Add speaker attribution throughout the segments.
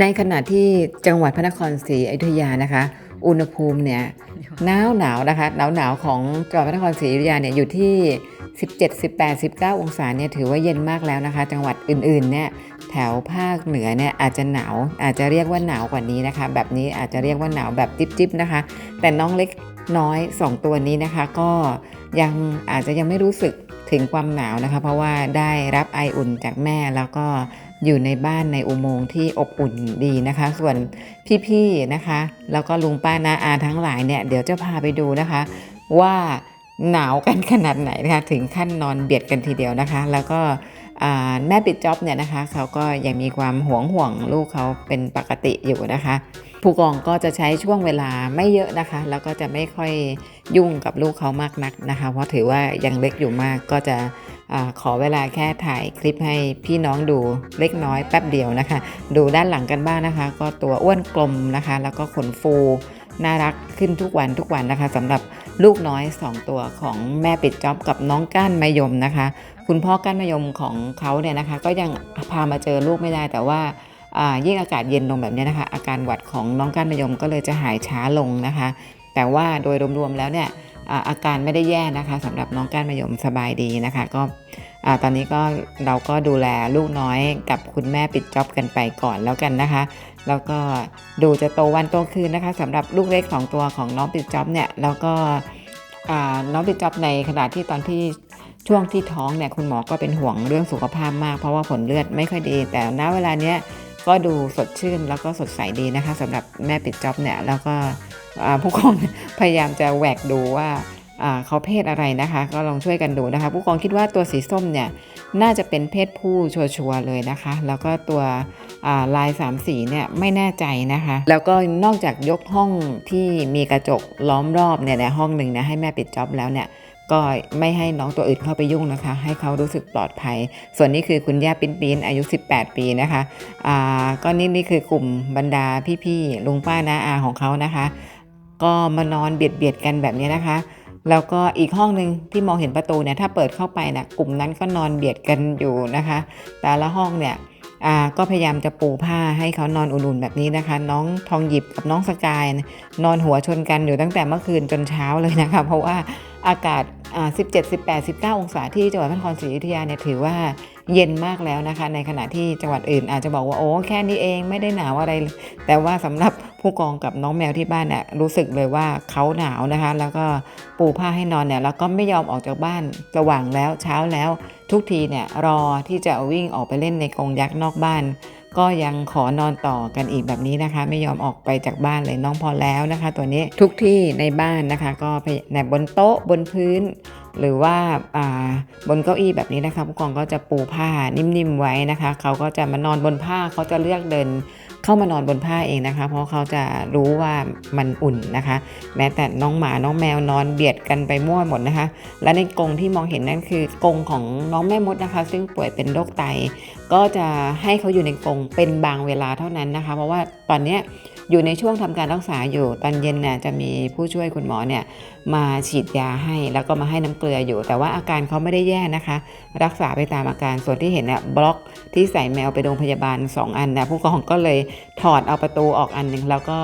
Speaker 1: ในขณะที่จังหวัดพระนครศรีอยุธยานะคะ อุณหภูมิเนี่ยหนาวหนาวนะคะหนาวหนาวของจังหวัดพระนครศรีอยุธยาเนี่ยอยู่ที่ 17 18 19 องศาเนี่ยถือว่าเย็นมากแล้วนะคะ จังหวัดอื่นๆเนี่ยแถวภาคเหนือเนี่ยอาจจะหนาวอาจจะเรียกว่าหนาวกว่านี้นะคะ แบบนี้อาจจะเรียกว่าหนาวแบบจิ๊บๆนะคะ แต่น้องเล็กน้อย 2 ตัวนี้นะคะ ก็ยังอาจจะยังไม่รู้สึก ถึงความหนาวนะคะ เพราะว่าได้รับไออุ่นจากแม่แล้วก็อยู่ในบ้านในอุโมงค์ที่อบอุ่นดีนะคะ ส่วนพี่ๆนะคะ แล้วก็ลุงป้านาอาทั้งหลายเนี่ยเดี๋ยวจะพาไปดูนะคะ ว่าหนาวกันขนาดไหนนะคะ ถึงขั้นนอนเบียดกันทีเดียวนะคะ แล้วก็ แม่ปิดจ็อบเนี่ยนะคะเขาก็ยังมีความหวงห่วงลูกเขาเป็นปกติอยู่นะคะ ผู้กองก็จะใช้ช่วงเวลาไม่เยอะนะคะ แล้วก็จะไม่ค่อยยุ่งกับลูกเขามากนักนะคะ เพราะถือว่ายังเล็กอยู่มากก็จะอขอเวลาแค่ถ่ายคลิปให้พี่น้องดูเล็กน้อยแป๊บเดียวนะคะ ดูด้านหลังกันบ้างนะคะ ก็ตัวอ้วนกลมนะคะ แล้วก็ขนฟู น่ารักขึ้นทุกวันทุกวันนะคะสำหรับลูกน้อย 2 ตัวของแม่ปิดจ็อบกับน้องก้านมายมนะคะ คุณพ่อก้านมายมของเขาเนี่ยนะคะ ก็ยังพามาเจอลูกไม่ได้แต่ว่ายิ่งอากาศเย็นลงแบบนี้นะคะ อาการหวัดของน้องก้านมายมก็เลยจะหายช้าลงนะคะ แต่ว่าโดยรวมๆแล้วเนี่ย อาการไม่ได้แย่นะคะสำหรับน้องก้านมะยมสบายดีนะคะ ก็ตอนนี้ก็เราก็ดูแลลูกน้อยกับคุณแม่ปิดจ็อบกันไปก่อนแล้วกันนะคะ แล้วก็ดูจะโตวันโตคืนนะคะสำหรับลูกเล็กของตัวของน้องปิดจ็อบเนี่ยแล้วก็น้องปิดจ็อบในขณะที่ตอนที่ช่วงที่ท้องเนี่ยคุณหมอก็เป็นห่วงเรื่องสุขภาพมาก เพราะว่าผลเลือดไม่ค่อยดี แต่ณเวลาเนี้ยก็ดูสดชื่นแล้วก็สดใสดีนะคะสำหรับแม่ปิดจ็อบเนี่ยแล้วก็ ผู้กองพยายามจะแหวกดูว่าเขาเพศอะไรนะคะ ก็ลองช่วยกันดูนะคะ ผู้กองคิดว่าตัวสีส้มเนี่ยน่าจะเป็นเพศผู้ชัวร์ๆเลยนะคะ แล้วก็ตัวลายสามสีเนี่ยไม่แน่ใจนะคะ แล้วก็นอกจากยกห้องที่มีกระจกล้อมรอบเนี่ยในห้องหนึ่งนะให้แม่ปิดจ็อบแล้วเนี่ยก็ไม่ให้น้องตัวอื่นเข้าไปยุ่งนะคะ ให้เขารู้สึกปลอดภัย ส่วนนี้คือคุณย่าปิ้นปิ้นอายุ 18 ปีนะคะอ่าก็นี่นี่คือกลุ่มบรรดาพี่ๆลุงป้าน้าอาของเขานะคะ ก็มานอนเบียดเบียดกันแบบนี้นะคะ แล้วก็อีกห้องหนึ่งที่มองเห็นประตูเนี่ยถ้าเปิดเข้าไปนะกลุ่มนั้นก็นอนเบียดกันอยู่นะคะ แต่ละห้องเนี่ยอ่าก็พยายามจะปูผ้าให้เขานอนอุ่นๆแบบนี้นะคะ น้องทองหยิบกับน้องสกาย นอนหัวชนกันอยู่ตั้งแต่เมื่อคืนจนเช้าเลยนะคะ เพราะว่าอากาศ 17 18 19 องศาที่จังหวัดพระนครศรีอยุธยาเนี่ยถือว่าเย็นมากแล้วนะคะ ในขณะที่จังหวัดอื่น อาจจะบอกว่าโอ้แค่นี้เองไม่ได้หนาวอะไร แต่ว่าสำหรับผู้กองกับน้องแมวที่บ้านเนี่ยรู้สึกเลยว่าเขาหนาวนะคะ แล้วก็ปูผ้าให้นอนเนี่ยแล้วก็ไม่ยอมออกจากบ้านสว่างแล้วเช้าแล้ว ทุกทีเนี่ยรอที่จะวิ่งออกไปเล่นในกรงยักษ์นอกบ้าน ก็ยังขอนอนต่อกันอีกแบบนี้นะคะ ไม่ยอมออกไปจากบ้านเลยน้องพอแล้วนะคะ ตัวนี้ทุกที่ในบ้านนะคะ ก็ไปในบนโต๊ะบนพื้น หรือว่าาบนเก้าอี้แบบนี้นะคะผู้กองก็จะปูผ้านิ่มๆไว้นะคะ เขาก็จะมานอนบนผ้าเขาจะเลือกเดินเข้ามานอนบนผ้าเองนะคะ เพราะเขาจะรู้ว่ามันอุ่นนะคะ แม้แต่น้องหมาน้องแมวนอนเบียดกันไปมั่วหมดนะคะ และในกรงที่มองเห็นนั่นคือกรงของน้องแม่มดนะคะ ซึ่งป่วยเป็นโรคไต ก็จะให้เขาอยู่ในกรงเป็นบางเวลาเท่านั้นนะคะ เพราะว่าตอนเนี้ย อยู่ในช่วงทำการรักษาอยู่ตอนเย็นน่ะจะมีผู้ช่วยคุณหมอเนี่ยมาฉีดยาให้แล้วก็มาให้น้ำเกลืออยู่ แต่ว่าอาการเขาไม่ได้แย่นะคะ รักษาไปตามอาการส่วนที่เห็นเนี่ยบล็อกที่ใส่แมวไปโรงพยาบาล 2 อันนะผู้กองก็เลยถอดเอาประตูออกอันหนึ่งแล้วก็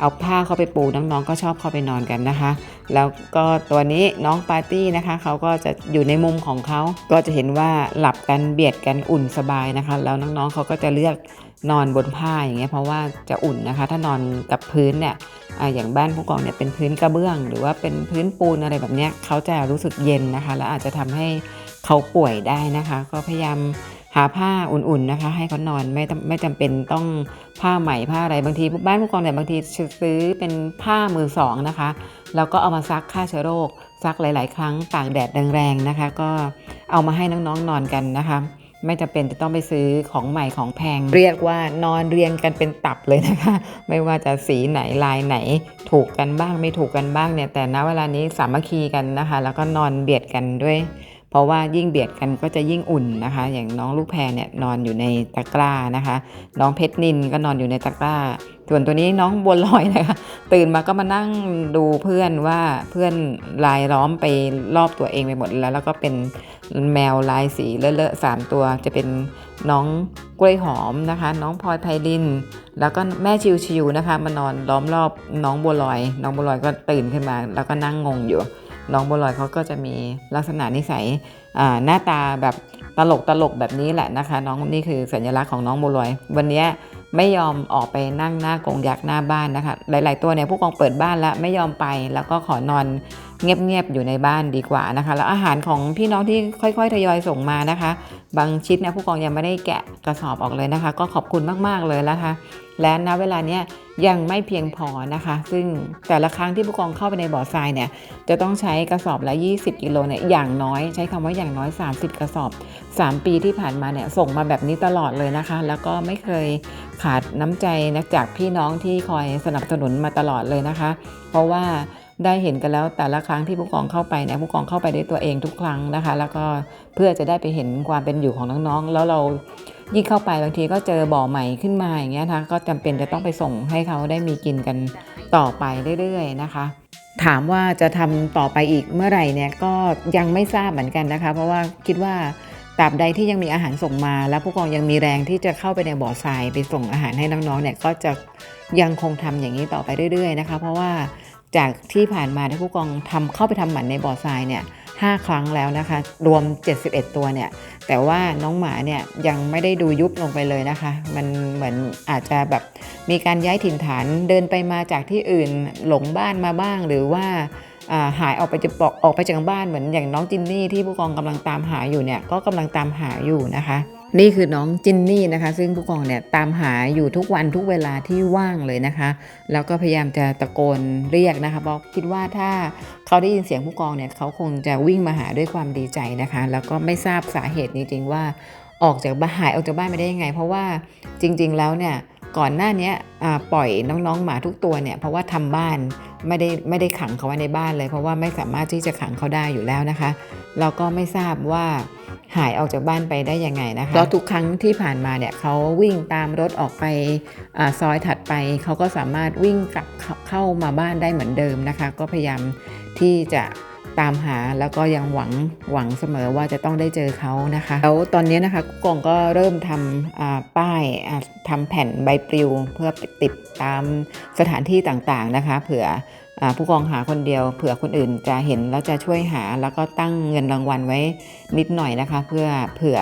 Speaker 1: เอาผ้าเข้าไปปูน้องๆก็ชอบเข้าไปนอนกันนะคะ แล้วก็ตัวนี้น้องปาร์ตี้นะคะเขาก็จะอยู่ในมุมของเขาก็จะเห็นว่าหลับกันเบียดกันอุ่นสบายนะคะ แล้วน้องๆเขาก็จะเลือก นอนบนผ้าอย่างเงี้ยเพราะว่าจะอุ่นนะคะ ถ้านอนกับพื้นเนี่ยออย่างบ้านผู้กองเนี่ยเป็นพื้นกระเบื้อง หรือว่าเป็นพื้นปูนอะไรแบบเนี้ยเขาจะรู้สึกเย็นนะคะ แล้วอาจจะทำให้เขาป่วยได้นะคะ ก็พยายามหาผ้าอุ่นๆนะคะ ให้เขานอนไม่ไม่จำเป็นต้องผ้าใหม่ผ้าอะไรบางทีบ้านผู้กองเนี่ยบางทีซื้อเป็นผ้ามือสองนะคะแล้วก็เอามาซักฆ่าเชื้อโรคซักหลาย ๆ ครั้งตากแดดแรงๆนะคะ ก็เอามาให้น้องๆนอนกันนะคะ ไม่จำเป็นจะต้องไปซื้อของใหม่ของแพง เรียกว่านอนเรียงกันเป็นตับเลยนะคะ ไม่ว่าจะสีไหนลายไหน ถูกกันบ้างไม่ถูกกันบ้างเนี่ยแต่ณเวลานี้สามัคคีกันนะคะ แล้วก็นอนเบียดกันด้วย เพราะว่ายิ่งเบียดกันก็จะยิ่งอุ่นนะคะ อย่างน้องลูกแพรเนี่ยนอนอยู่ในตะกร้านะคะ น้องเพชรนินก็นอนอยู่ในตะกร้า ส่วนตัวนี้น้องบัวลอยนะคะ ตื่นมาก็มานั่งดูเพื่อนว่าเพื่อนลายล้อมไปรอบตัวเองไปหมดแล้ว แล้วก็เป็นแมวลายสีเลอะๆสามตัวจะเป็นน้องกล้วยหอมนะคะ น้องพลอยไพลิน แล้วก็แม่ชิวๆนะคะ มานอนล้อมรอบน้องบัวลอย น้องบัวลอยก็ตื่นขึ้นมา แล้วก็นั่งงงอยู่ น้องบัวลอยเขาก็จะมีลักษณะนิสัยหน้าตาแบบตลกตลกแบบนี้แหละนะคะ น้องนี่คือสัญลักษณ์ของน้องบัวลอย วันนี้ไม่ยอมออกไปนั่งหน้ากงยักษ์หน้าบ้านนะคะ หลาย ๆ ตัวเนี่ยผู้กองเปิดบ้านแล้วไม่ยอมไปแล้วก็ขอนอนเงียบ ๆ อยู่ในบ้านดีกว่านะคะ แล้วอาหารของพี่น้องที่ค่อย ๆ ทยอยส่งมานะคะ บางชิ้นเนี่ยผู้กองยังไม่ได้แกะกระสอบออกเลยนะคะ ก็ขอบคุณมาก ๆ เลยนะคะ และณเวลาเนี้ย ยังไม่เพียงพอนะคะ ซึ่งแต่ละครั้งที่ผู้กองเข้าไปในบ่อทรายเนี่ยจะต้องใช้กระสอบละ 20 กิโลเนี่ยอย่างน้อยใช้คำว่าอย่างน้อย 30 กระสอบ 3 ปีที่ผ่านมาเนี่ยส่งมาแบบนี้ตลอดเลยนะคะ แล้วก็ไม่เคยขาดน้ำใจนะจากพี่น้องที่คอยสนับสนุนมาตลอดเลยนะคะ เพราะว่าได้เห็นกันแล้วแต่ละครั้งที่ผู้กองเข้าไปเนี่ยผู้กองเข้าไปด้วยตัวเองทุกครั้งนะคะ แล้วก็เพื่อจะได้ไปเห็นความเป็นอยู่ของน้องๆ แล้วเรา ยิ่งเข้าไปบางทีก็เจอบ่อใหม่ขึ้นมาอย่างเงี้ยนะคะก็จำเป็นจะต้องไปส่งให้เขาได้มีกินกันต่อไปเรื่อยๆนะคะ ถามว่าจะทำต่อไปอีกเมื่อไหร่เนี่ยก็ยังไม่ทราบเหมือนกันนะคะ เพราะว่าคิดว่าตราบใดที่ยังมีอาหารส่งมา แล้วผู้กองยังมีแรงที่จะเข้าไปในบ่อทรายไปส่งอาหารให้น้องๆเนี่ยก็จะยังคงทำอย่างนี้ต่อไปเรื่อย ๆ นะคะ เพราะว่าจากที่ผ่านมาที่ผู้กองทำเข้าไปทำหมันในบ่อทรายเนี่ย ห้าครั้งแล้วนะคะ รวม 71 ตัวเนี่ย แต่ว่าน้องหมาเนี่ยยังไม่ได้ดูยุบลงไปเลยนะคะ มันเหมือนอาจจะแบบมีการย้ายถิ่นฐานเดินไปมาจากที่อื่นหลงบ้านมาบ้างหรือว่าหายออกไปจะบอกออกไปจากบ้านเหมือนอย่างน้องจินนี่ที่ผู้กองกำลังตามหาอยู่เนี่ยก็กำลังตามหาอยู่นะคะ นี่คือน้องจินนี่นะคะ ซึ่งผู้กองเนี่ยตามหาอยู่ทุกวันทุกเวลาที่ว่างเลยนะคะ แล้วก็พยายามจะตะโกนเรียกนะคะเพราะคิดว่าถ้าเขาได้ยินเสียงผู้กองเนี่ยเขาคงจะวิ่งมาหาด้วยความดีใจนะคะ แล้วก็ไม่ทราบสาเหตุจริงๆว่าออกจากบ้านหายออกจากบ้านไม่ได้ยังไง เพราะว่าจริง ๆ แล้วเนี่ย ก่อนหน้านี้ปล่อยน้องๆหมาทุกตัวเนี่ยเพราะว่าทำบ้านไม่ได้ไม่ได้ขังเขาไว้ในบ้านเลย เพราะว่าไม่สามารถที่จะขังเขาได้อยู่แล้วนะคะเราก็ไม่ทราบว่าหายออกจากบ้านไปได้ยังไงนะคะเพราทุกครั้งที่ผ่านมาเนี่ยเขาวิ่งตามรถออกไปอซอยถัดไปเขาก็สามารถวิ่งกลับเข้ามาบ้านได้เหมือนเดิมนะคะ ก็พยายามที่จะ ตามหาแล้วก็ยังหวังหวังเสมอว่าจะต้องได้เจอเขานะคะแล้วตอนนี้นะคะกุ๊กกองก็เริ่มทำป้ายทำแผ่นใบปลิว เพื่อติดตามสถานที่ต่างๆนะคะ เผื่อ ผู้กองหาคนเดียว เผื่อคนอื่นจะเห็นแล้วจะช่วยหา แล้วก็ตั้งเงินรางวัลไว้นิดหน่อยนะคะ เพื่อเผื่อ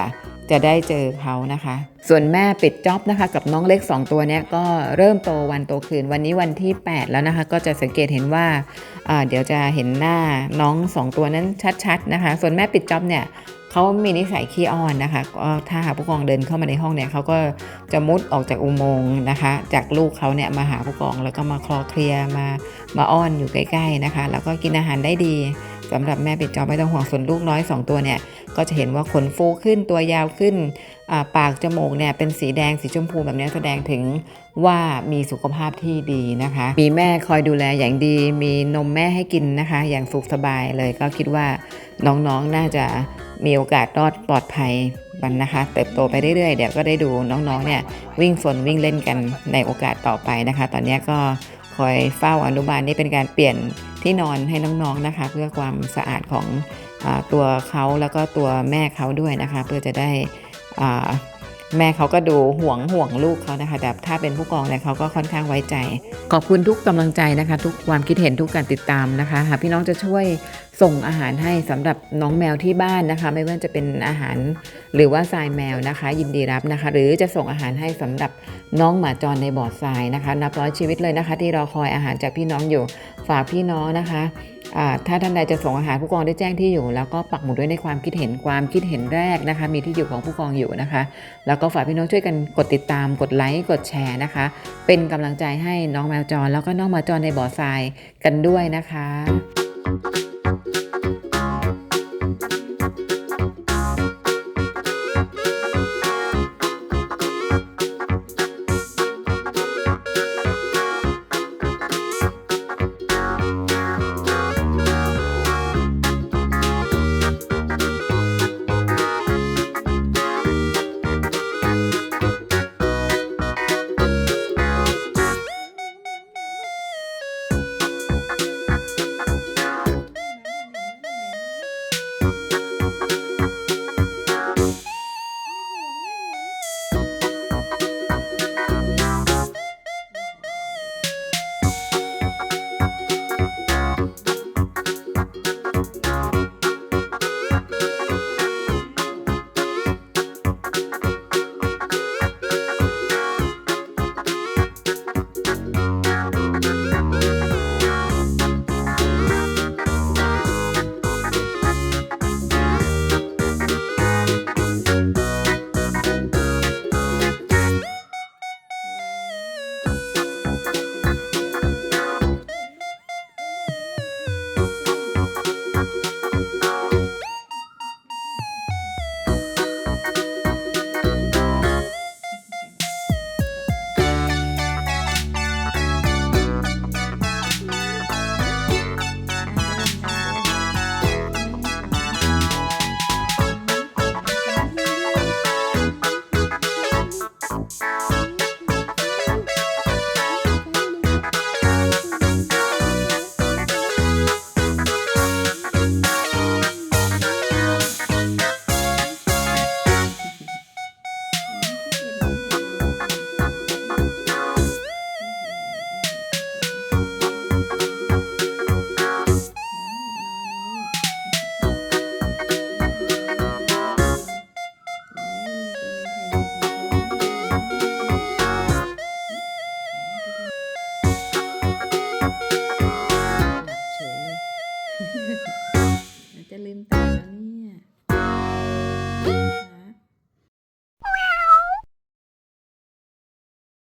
Speaker 1: จะได้เจอเขานะคะ ส่วนแม่ปิดจ็อบนะคะ กับน้องเล็ก 2 ตัวเนี้ยก็เริ่มโตวันโตคืน วันนี้วันที่ 8 แล้วนะคะ ก็จะสังเกตเห็นว่าเดี๋ยวจะเห็นหน้าน้อง 2 ตัวนั้นชัดๆนะคะ ส่วนแม่ปิดจ็อบเนี่ยเขามีนิสัยขี้อ้อนนะคะก็ถ้าหาผู้กองเดินเข้ามาในห้องเนี่ยเขาก็จะมุดออกจากอุโมงค์นะคะ จากลูกเขาเนี่ยมาหาผู้กองแล้วก็มาคลอเคลียมา มาอ้อนอยู่ใกล้ๆนะคะ แล้วก็กินอาหารได้ดีสำหรับแม่ปิดจอไม่ต้องห่วงส่วนลูกน้อย 2 ตัวเนี่ย ก็จะเห็นว่าขนฟูขึ้นตัวยาวขึ้น ปากจมูกเนี่ยเป็นสีแดงสีชมพูแบบนี้แสดงถึงว่ามีสุขภาพที่ดีนะคะ มีแม่คอยดูแลอย่างดี มีนมแม่ให้กินนะคะ อย่างสุขสบายเลยก็คิดว่าน้องๆน่าจะมีโอกาสรอดปลอดภัยมันนะคะเติบโตไปเรื่อยๆเดี๋ยวก็ได้ดูน้องๆเนี่ยวิ่งฝนวิ่งเล่นกันในโอกาสต่อไปนะคะ ตอนนี้ก็ คอยเฝ้าอนุบาลนี่เป็นการเปลี่ยนที่นอนให้น้องๆนะคะ เพื่อความสะอาดของอตัวเขาแล้วก็ตัวแม่เขาด้วยนะคะ เพื่อจะได้อ่า แม่เขาก็ดูห่วงห่วงลูกเขานะคะ แต่ถ้าเป็นผู้กองเนี่ยเขาก็ค่อนข้างไว้ใจ ขอบคุณทุกกำลังใจนะคะ ทุกความคิดเห็นทุกการติดตามนะคะหากพี่น้องจะช่วยส่งอาหารให้สำหรับน้องแมวที่บ้านนะคะ ไม่ว่าจะเป็นอาหารหรือว่าทรายแมวนะคะ ยินดีรับนะคะ หรือจะส่งอาหารให้สำหรับน้องหมาจรในบ่อทรายนะคะ นับร้อยชีวิตเลยนะคะ ที่รอคอยอาหารจากพี่น้องอยู่ฝากพี่น้องนะคะ ถ้าท่านใดจะส่งอาหารผู้กองได้แจ้งที่อยู่ แล้วก็ปักหมุดด้วยในความคิดเห็นความคิดเห็นแรกนะคะ มีที่อยู่ของผู้กองอยู่นะคะ แล้วก็ฝากพี่น้องช่วยกันกดติดตามกดไลค์กดแชร์นะคะ เป็นกำลังใจให้น้องแมวจร แล้วก็น้องมาจรในบ่อทรายกันด้วยนะคะ